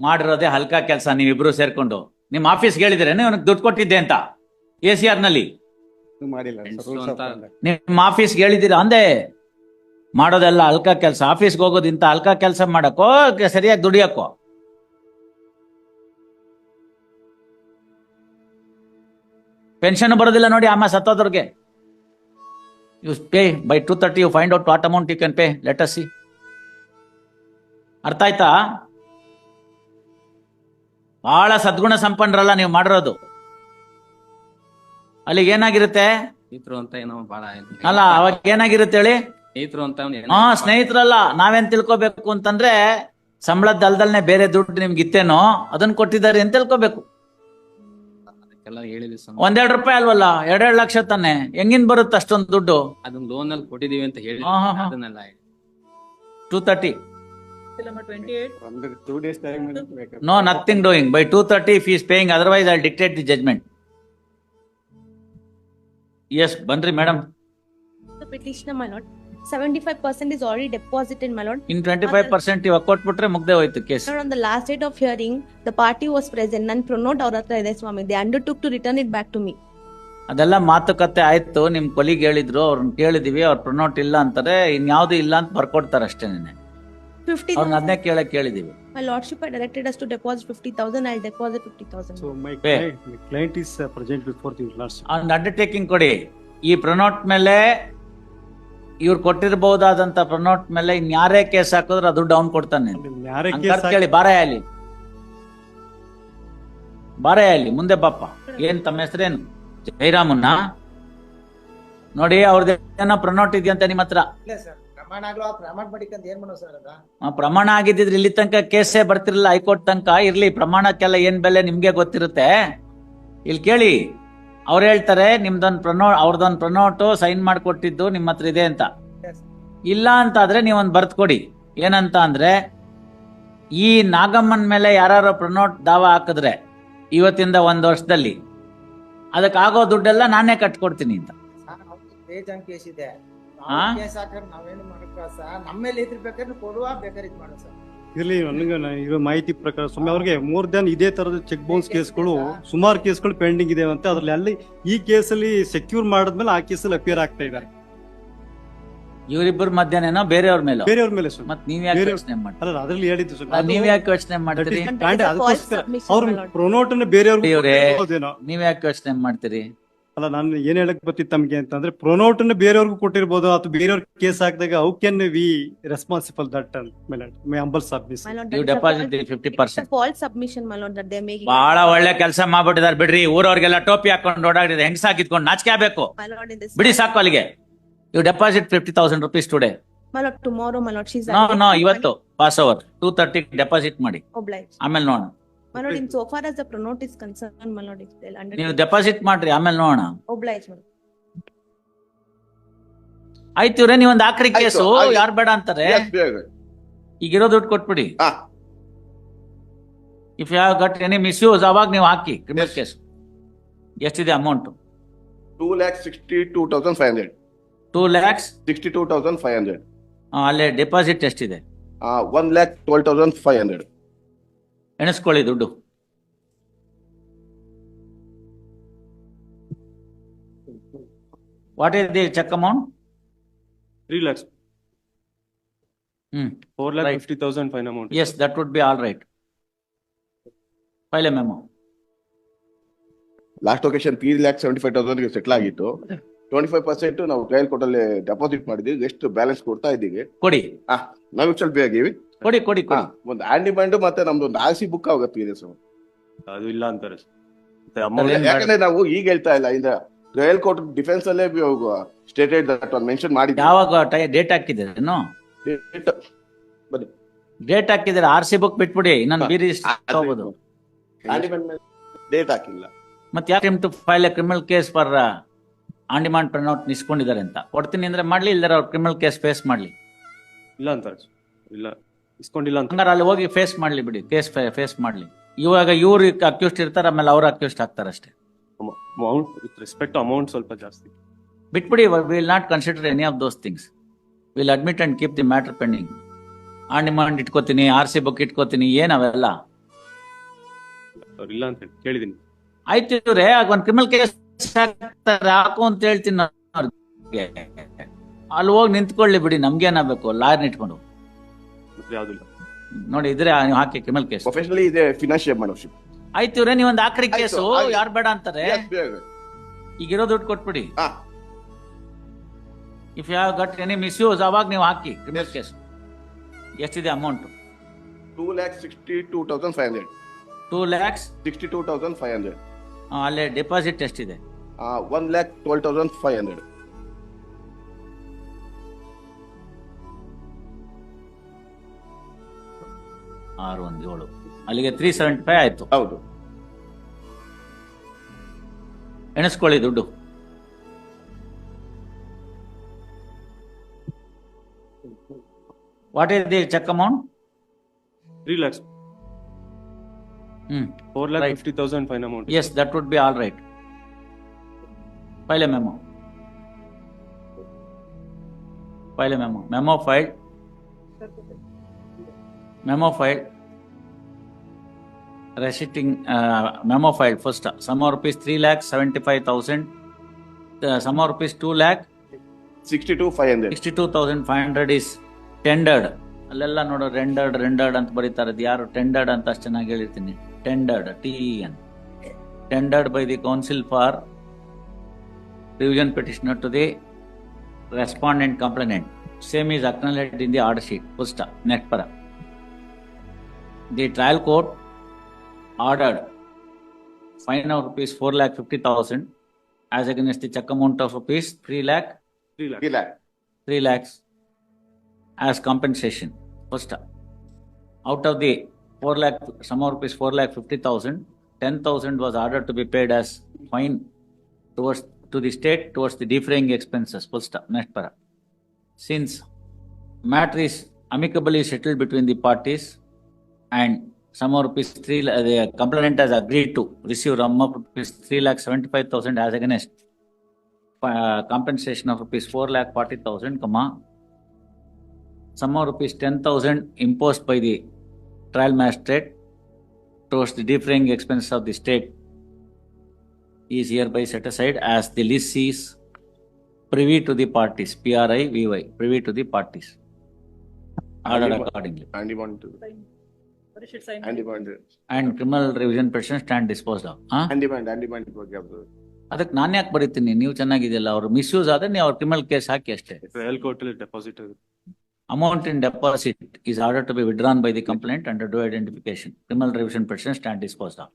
ಮಾಡಿರೋದೇ ಹಲ್ಕಾ ಕೆಲಸ ನೀವಿಬ್ರು ಸೇರ್ಕೊಂಡು. ನಿಮ್ಮ ಆಫೀಸ್ ಹೇಳಿದ್ರೇನೆ ಅವನಿಗೆ ದುಡ್ಡು ಕೊಟ್ಟಿದ್ದೆ ಅಂತ. ಎ ಸಿ ಆರ್ನಲ್ಲಿ ಮಾಡಿಲ್ಲ. ನಿಮ್ಮ ಆಫೀಸ್ಗೆ ಹೇಳಿದ್ದೀರಾ ಅಂದೆ ಮಾಡೋದೆಲ್ಲ ಹಲ್ಕಾ ಕೆಲಸ. ಆಫೀಸ್ಗೆ ಹೋಗೋದು ಹೋಗೋದಿಂತ ಹಲ್ಕಾ ಕೆಲಸ ಮಾಡಕ್ಕೋ ಸರಿಯಾಗಿ ದುಡಿಯಕ್ಕೋ? ಪೆನ್ಷನ್ ಬರೋದಿಲ್ಲ ನೋಡಿ ಅಮ್ಮ ಸತ್ತೋದ್ರಿಗೆ you pay by two thirty you find out what amount you can pay let us see ಅರ್ಥ ಆಯ್ತಾ? ಬಹಳ ಸದ್ಗುಣ ಸಂಪನ್ನರಲ್ಲ ನೀವು ಮಾಡಿರೋದು. ಅಲ್ಲಿಗೆ ಏನಾಗಿರುತ್ತೆ? ಸ್ನೇಹಿತರು ಅಂತ ಏನೋ ಬಹಳ ಅಲ್ಲ ಅವಾಗ ಏನಾಗಿರುತ್ತೆ ಹೇಳಿ? ಸ್ನೇಹಿತರು ಅಂತ ಹಾ ಸ್ನೇಹಿತರಲ್ಲ ನಾವೇನ್ ತಿಳ್ಕೊಬೇಕು ಅಂತಂದ್ರೆ ಸಂಬಳದ ಅಲ್ದಲ್ನೆ ಬೇರೆ ದುಡ್ಡು ನಿಮ್ಗೆ ಇತ್ತೇನೋ ಅದನ್ನ ಕೊಟ್ಟಿದ್ದಾರೆ ಅಂತ ತಿಳ್ಕೊಬೇಕು. ಒಂದೆರಡು ರೂಪಾಯಿ ಅಲ್ವಲ್ಲ? ಎರಡೆರಡು ಲಕ್ಷ ತಾನೆ? ಹೆಂಗಿನ್ ಬರುತ್ತೆ ಅಷ್ಟೊಂದು ದುಡ್ಡು? ಅದನ್ನ ಲೋನ್ ಅಲ್ಲಿ ಕೊಟ್ಟಿದೀವಿ ಅಂತ ಹೇಳಿ ಟೂ ಟೂ ಟೈಮ್ ಬೇಕಾದ್ರೆ no nothing doing by two thirty fees paying otherwise I dictate the judgment as The petitioner, my lord. Seventy-five percent is already deposited, my lord. In twenty five percent ಇವಾಗ ಕೊಟ್ಬಿಟ್ರೆ ಮುಗ್ದೆ ಹೋಯ್ತು case Sir, on the last date of hearing, the party was present and pronote or Swami. They undertook to return it back to me. ಅದೆಲ್ಲ ಮಾತುಕತೆ ಆಯ್ತು ನಿಮ್ ಕೊಲಿಗ್ ಹೇಳಿದ್ರು ಅವ್ರನ್ನ ಕೇಳಿದೀವಿ ಅವ್ರ ಪ್ರೊನೋಟ್ ಇಲ್ಲ ಅಂತಾರೆ ಇನ್ಯಾವ್ದು ಇಲ್ಲ ಅಂತ ಬರ್ಕೊಡ್ತಾರೆ ಅಷ್ಟೇ Fifty. ಅವ್ರನ್ನ ಅದನ್ನೇ ಕೇಳಕ್ ಕೇಳಿದೀವಿ My lordship had directed us to deposit fifty thousand. I'll deposit fifty thousand. So my Pay. client, my client is uh, present before the lordship. ಅವ್ನ ಅಂಡರ್ಟೇಕಿಂಗ್ ಕೊಡಿ ಈ ಪ್ರೊನೌಟ್ ಮೇಲೆ ಇವ್ರು ಕೊಟ್ಟಿರಬಹುದಾದಂತ ಪ್ರೊನೌಟ್ ಮೇಲೆ ಇನ್ಯಾರೇ ಕೇಸ್ ಹಾಕಿದ್ರೆ ಅದು ಡೌನ್ ಕೊಡ್ತಾನೆ ಅಲ್ಲಿ ಯಾರೇ ಹಂಗ್ ಕೇಸ್ ಕರ್ದ್ ಕೇಳಿ ಬಾರೇ ಅಲ್ಲಿ ಬಾರೇ ಅಲ್ಲಿ ಮುಂದೆ ಬಪ್ಪ ಏನ್ ತಮ್ಮ ಹೆಸರೇನು ಜಯರಾಮನ್ನ ನೋಡಿ ಅವ್ರದ್ದು ಏನೋ ಪ್ರನೋಟ್ ಇದೆಯಂತ ನಿಮ್ಮ ಹತ್ರ ಇಲ್ಲ ಸರ್ ಪ್ರಮಾಣ ಆಗ್ಲೋ ಪ್ರಮಾಣ ಮಾಡಿಕಂತ ಏನ್ ಮಾಡೋ ಸರ್ ಅದ? ಆ, ಪ್ರಮಾಣ ಆಗಿದ್ದಿದ್ರೆ ಇಲ್ಲಿ ತನಕ ಕೇಸೇ ಬರ್ತಿರಲಿಲ್ಲ ಹೈಕೋರ್ಟ್ ತನಕ. ಇರ್ಲಿ ಪ್ರಮಾಣಕ್ಕೆಲ್ಲ ಏನ್ ಬೆಲೆ ನಿಮ್ಗೆ ಗೊತ್ತಿರುತ್ತೆ? ಇಲ್ಲಿ ಕೇಳಿ. ಅವ್ರು ಹೇಳ್ತಾರೆ ನಿಮ್ದೊಂದು ಪ್ರನೋ ಅವ್ರದೊಂದು ಪ್ರನೋಟು ಸೈನ್ ಮಾಡಿಕೊಟ್ಟಿದ್ದು ನಿಮ್ಮ ಹತ್ರ ಇದೆ ಅಂತ. Yes. ಇಲ್ಲ ಅಂತ ಆದ್ರೆ ನೀವೊಂದು ಬರ್ತ್ ಕೊಡಿ. ಏನಂತ ಅಂದ್ರೆ ಈ ನಾಗಮ್ಮನ್ ಮೇಲೆ ಯಾರು ಪ್ರನೋಟ್ ದಾವ ಹಾಕಿದ್ರೆ ಇವತ್ತಿಂದ ಒಂದ್ ವರ್ಷದಲ್ಲಿ ಅದಕ್ಕಾಗೋ ದುಡ್ಡೆಲ್ಲ ನಾನೇ ಕಟ್ಕೊಡ್ತೀನಿ ಅಂತ. ಸರ್ ಬೇಜಾನ್ ಕೇಸ್ ಇದೆ. ಹಾ? ಕೇಸ್ ಹಾಕರ್ ನಾವೇನು ಮಾಡಕ್ಕ ಸರ್? ನಮ್ಮ ಮೇಲೆ ಇದ್ರ ಬೇಕಾದ್ರೆ ಕೊಡುವ ಬೇಕಾದ್ರೆ ಇದ್ ಮಾಡೋ ಸರ್. ಇರ್ಲಿ ನನಗೆ ಇರೋ ಮಾಹಿತಿ ಪ್ರಕಾರ ಸುಮ್ಮನೆ ಅವ್ರಿಗೆ ಮೋರ್ ದನ್ ಇದೇ ತರದ ಚೆಕ್ ಬೌನ್ಸ್ ಕೇಸ್ಗಳು ಸುಮಾರು ಕೇಸ್ಗಳು ಪೆಂಡಿಂಗ್ ಇದೆ ಅಂತ ಅದ್ರಲ್ಲಿ ಅಲ್ಲಿ ಈ ಕೇಸಲ್ಲಿ ಸೆಕ್ಯೂರ್ ಮಾಡಿದ್ಮೇಲೆ ಆ ಕೇಸಲ್ಲಿ ಅಪಿಯರ್ ಆಗ್ತಾ ಇದ್ದಾರೆ. ಇವರಿಬ್ಬರ ಮಧ್ಯಾಹ್ನನೋ ಬೇರೆಯವ್ರ ಮೇಲೆ? ಬೇರೆಯವ್ರ ಮೇಲೆ ಸರ್ ಮತ್ತೆ ನೀವ್ ಯಾಕೆ ಯೋಚನೆ ಮಾಡ್ತೀರಿ? ಅಲ್ಲ ಅದ್ರಲ್ಲಿ ಹೇಳಿದ್ದು ಅಲ್ಲ, ನೀವ್ ಯಾಕೆ ಯೋಚನೆ ಮಾಡ್ತೀರಿ? ಅವ್ರ ಪ್ರೊನೋಟ್ ಅನ್ನ ಬೇರೆಯವ್ರಿಗೆ. ನೀವ್ ಯಾಕೆ ಯೋಚನೆ ಮಾಡ್ತೀರಿ? ಅಲ್ಲ ನಾನು ಏನ್ ಹೇಳಕ್ ಬರ್ತಿತ್ತು ತಮ್ಗೆ ಅಂತಂದ್ರೆ ಪ್ರೊನೋಟ್ ಅನ್ನು ಬೇರೆಯವ್ರಿಗೂ ಕೊಟ್ಟಿರ್ಬೋದು ಅಥವಾ ಬೇರೆಯವ್ರ ಕೇಸ್ ಹಾಕಿದಾಗ how can we responsible that ಮೇಲೆ my humble submission deposit You that is a deposit false- the 50%. It's a false submission, my lord, that they're ಬಹಳ ಒಳ್ಳೆ ಕೆಲಸ ಮಾಡ್ಬಿಟ್ಟಿದ್ದಾರೆ ಬಿಡ್ರಿ. ಊರವ್ರಿಗೆಲ್ಲ ಟೋಪಿ ಹಾಕೊಂಡು ಓಡಾಡಿದ್ರೆ ಹೆಂಗ್ ಸಾಕಿದ್ಕೊಂಡು ನಾಚಿಕೆ ಆಗ್ಬೇಕು? My lord, in this. ಬಿಡಿ ಸಾಕು ಅಲ್ಲಿಗೆ. You deposit fifty thousand rupees today ಮಲೋಡ್ tomorrow tomorrow, ಶೀಸ್. ನೋ ನೋ ಇವತ್ತು pass over two thirty deposit ಮಾಡಿ. ಆಮೇಲೆ ನೋಡೋಣ. ನೀವು ಡೆಪಾಸಿಟ್ ಮಾಡ್ರಿ ಆಮೇಲೆ ನೋಡೋಣ. ಒಬ್ಲೈಜ್ ಆಯ್ತು ರೀ ನೀವೊಂದು ಆಖರಿ ಕೇಸು ಬೇಡ ಅಂತಾರೆ? ಈಗಿರೋ ದುಡ್ಡು ಕೊಟ್ಬಿಡಿ. ಇಫ್ ಯಾವ ಗಟ್ ಎನಿ ಮಿಸ್ಯೂಸ್ ಅವಾಗ ನೀವು ಹಾಕಿ ಕ್ರಿಮಿನಲ್ ಕೇಸ್ ಎಷ್ಟಿದೆ amount two lakh sixty two thousand five hundred two sixty two thousand five hundred ಅಲ್ಲೇ ಡೆಪಾಸಿಟ್ ಎಷ್ಟಿದೆ? One lakh twelve thousand five hundred ಎಣಿಸ್ಕೊಳ್ಳಿ ದುಡ್ಡು. What is the cheque amount three lakhs hmm four lakh fifty thousand fine amount as that would be all right file a memo last occasion three lakh seventy five ತೌಸಂಡ್ಗೆ settle ಆಗಿತ್ತು. Twenty five percent ನಾವು trial ಕೋರ್ಟಲ್ಲಿ deposit ಮಾಡಿದ್ವಿ. ಎಷ್ಟು balance ಕೊಡ್ತಾ ಇದ್ದೀವಿ. ಕೊಡಿ. ನಾವು ಸ್ವಲ್ಪ ಬೇಗಿವಿ ಕೊಡಿ ಕೊಡಿ ಕೊಡಿ. ಒಂದು ಆಂಡಿಮೆಂಟ್ ಮತ್ತೆ ನಮ್ದು ಒಂದು ಆಸಿ ಸಿ ಬುಕ್ ಆಗುತ್ತೆ ಇದೆ ಸರ್. ಅದು ಇಲ್ಲ ಅಂತಾರೆ. ಯಾಕಂದ್ರೆ ನಾವು ಈಗ ಹೇಳ್ತಾ ಇಲ್ಲ ಇಂದ ಟ್ರಯಲ್ ಕೋರ್ಟ್ ಡಿಫೆನ್ಸ್ ಅಲ್ಲೇ ಸ್ಟೇಟೆಡ್ ದಟ್ ಒಂದು ಮೆನ್ಷನ್ ಮಾಡಿ ಯಾವಾಗ ಡೇಟ್ ಹಾಕಿದ್ದೀರೇನು ಡೇಟ್ ಹಾಕಿದ್ರೆ ಆರ್ ಸಿ ಬುಕ್ ಬಿಟ್ಬಿಡಿ ಇನ್ನೊಂದು ಬೀರಿ ಹೋಗೋದು ಡೇಟ್ ಹಾಕಿಲ್ಲ. ಮತ್ತೆ ಯಾಕೆ to file a criminal case for on demand printout ನಿಸ್ಕೊಂಡಿದ್ದಾರೆ ಅಂತ? ಕೊಡ್ತೀನಿ ಅಂದ್ರೆ ಮಾಡ್ಲಿ ಇಲ್ದಾರ ಅವ್ರು ಕ್ರಿಮಿನಲ್ ಕೇಸ್ ಫೇಸ್ ಮಾಡ್ಲಿ. ಇಲ್ಲ ಅಂತಾರೆ ಇಲ್ಲ. ಇಸ್ಕೊಂಡಿಲ್ಲ ಅಂತ. ಹಂಗಾರೆ ಅಲ್ಲಿ ಹೋಗಿ ಫೇಸ್ ಮಾಡ್ಲಿ ಬಿಡಿ ಕೇಸ್ ಫೇಸ್ ಮಾಡ್ಲಿ. ಇವಾಗ ಇವ್ರು ಅಕ್ಯೂಸ್ಟ್ ಇರ್ತಾರೆ ಆಮೇಲೆ ಅವ್ರು ಅಕ್ಯೂಸ್ಟ್ ಆಗ್ತಾರೆ ಅಷ್ಟೇ ಅಮೌಂಟ್ ವಿತ್ ರೆಸ್ಪೆಕ್ಟ್ ಅಮೌಂಟ್ ಸ್ವಲ್ಪ ಜಾಸ್ತಿ. ಬಿಟ್ಬಿಡಿ will not consider any of those things will admit and keep the matter pending on demand ಇಟ್ಕೋತೀನಿ R C book ಇಟ್ಕೋತೀನಿ ಏನ್ ಅವೆಲ್ಲ? ಅವ್ರು ಇಲ್ಲ ಅಂತ ಹೇಳಿ ಕೇಳಿದೀನಿ. ಆಯ್ತು ಇವ್ರೆ ಒಂದು ಕ್ರಿಮಿನಲ್ ಕೇಸ್ ಹಾಕು ಅಂತ ಹೇಳ್ತೀನಿ ನಾನು ಅವ್ರಿಗೆ. ಅಲ್ಲಿ ಹೋಗಿ ನಿಂತ್ಕೊಳ್ಳಿ ಬಿಡಿ ನಮ್ಗೇನಾಗಬೇಕು ಲಾಯರ್ನ ಇಟ್ಕೊಂಡು. ಯಾವ್ದಿಲ್ಲ. ನೋಡಿ ಇದ್ರೆ ನೀವು ಹಾಕಿ ಕ್ರಿಮಿನಲ್ ಕೇಸ್ ಪ್ರೊಫೆಷನಲಿ ಇದೆ ಫಿನಾನ್ಷಿಯಲ್ ಮೆಂಬರ್ಶಿಪ್ ಆಯ್ತು ಇವ್ರೆ ನೀವು ಒಂದ್ ಆಕ್ರಿ ಕೇಸು ಆಯ್ತು. ಯಾರು ಬೇಡ ಅಂತಾರೆ? ಈಗ ಇರೋ ದುಡ್ಡು ಕೊಟ್ಬಿಡಿ. ಹಾ. If you have got any misuse ಅವಾಗ ನೀವು ಹಾಕಿ ಕ್ರಿಮಿನಲ್ ಕೇಸ್ ಎಷ್ಟಿದೆ amount two lakh sixty two thousand five hundred two lakhs sixty two thousand five hundred ಅಲ್ಲೇ ಡೆಪಾಸಿಟ್ ಎಷ್ಟಿದೆ? One lakh twelve thousand five hundred ಆರು ಒಂದು ಏಳು ಅಲ್ಲಿಗೆ ತ್ರೀ ಸೆವೆಂಟಿ ಫೈವ್ ಆಯ್ತು ಹೌದು ಎಣಿಸ್ಕೊಳ್ಳಿ ದುಡ್ಡು what is the cheque amount three lakhs hmm four lakh Right. Fifty thousand fine amount Yes, that would be all right. File a memo. File a memo. Memo filed. Memo file Receipting, uh, memo file first. Sum of rupees 3 lakh seventy-five thousand. The sum of rupees 2 lakh sixty two five hundred sixty two thousand five hundred is tendered ಅಲ್ಲೆಲ್ಲ ನೋಡು rendered rendered ಅಂತ ಬರೀತಾರೆ ಅದು ಯಾರು tendered ಅಂತ ಅಷ್ಟು ಚೆನ್ನಾಗಿ ಹೇಳಿರ್ತೀನಿ tendered T N tendered by the council for revision petitioner to the respondent complainant same is acknowledged in the order sheet pusta next para the trial court ordered fine of rupees 4 lakh 50,000 as against the check amount of rupees 3 lakh 3 lakh. 3 lakh. 3 lakhs as compensation. First out of the 4 lakh some of rupees 4 lakh 50,000 10,000 was ordered to be paid as fine towards to the state towards the defraying expenses. First next para since matter is amicably settled between the parties and some of rupees 3 the complainant has agreed to receive sum of rupees 3 lakh 75000 as against uh, compensation of rupees 4 lakh 40000 comma sum of rupees 10000 imposed by the trial magistrate towards the defraying expenses of the state is hereby set aside as the list is privy to the parties PRI VY privy to the parties. Ordered accordingly. and you want to ಅದಕ್ಕೆ ನಾನು ಬರೀತೀನಿ? ನೀವು ಚೆನ್ನಾಗಿದೆಯಲ್ಲ ಅವ್ರು miss use ಆದ್ರೆ ನೀವು ಅವ್ರ criminal case ಹಾಕಿ ಅಷ್ಟೇ. Deposit amount in deposit is order to be withdrawn by the complaint under do identification criminal revision person stand dispose of